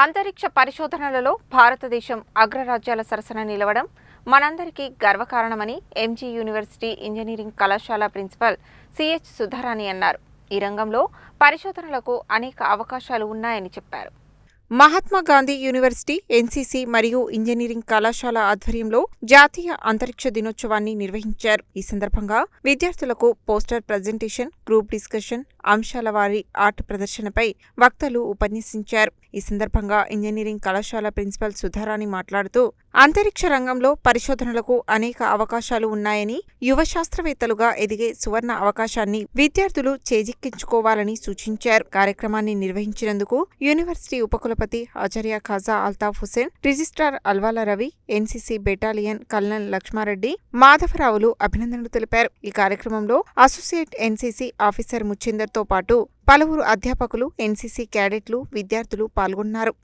అంతరిక్ష పరిశోధనలలో భారతదేశం అగ్రరాజ్యాల సరసన నిలవడం మనందరికీ గర్వకారణమని ఎంజీ యూనివర్సిటీ ఇంజనీరింగ్ కళాశాల ప్రిన్సిపల్ సిహెచ్ సుధారాణి అన్నారు. ఈ రంగంలో పరిశోధనలకు అనేక అవకాశాలు ఉన్నాయని చెప్పారు. మహాత్మా గాంధీ యూనివర్సిటీ ఎన్సీసీ మరియు ఇంజనీరింగ్ కళాశాల ఆధ్వర్యంలో జాతీయ అంతరిక్ష దినోత్సవాన్ని నిర్వహించారు. ఈ సందర్భంగా విద్యార్థులకు పోస్టర్ ప్రజెంటేషన్ గ్రూప్ డిస్కషన్ అంశాల వారి ఆర్ట్ ప్రదర్శనపై వక్తలు ఉపన్యసించారు. ఈ సందర్భంగా ఇంజనీరింగ్ కళాశాల ప్రిన్సిపల్ సుధారాణి మాట్లాడుతూ అంతరిక్ష రంగంలో పరిశోధనలకు అనేక అవకాశాలు ఉన్నాయని యువ శాస్త్రవేత్తలుగా ఎదిగే సువర్ణ అవకాశాన్ని విద్యార్థులు చేజిక్కించుకోవాలని సూచించారు. కార్యక్రమాన్ని నిర్వహించినందుకు యూనివర్సిటీ ఉపకుల కులపతి ఆచార్య Khaja Altaf Hussain registrar Alwala Ravi NCC battalion colonel Lakshmareddy మాధవరావులు అభినందనలు తెలిపారు. ఈ కార్యక్రమంలో అసోసియేట్ ఎన్సీసీ ఆఫీసర్ ముచ్చిందర్తో పాటు పలువురు అధ్యాపకులు ఎన్సీసీ క్యాడెట్లు విద్యార్థులు పాల్గొన్నారు.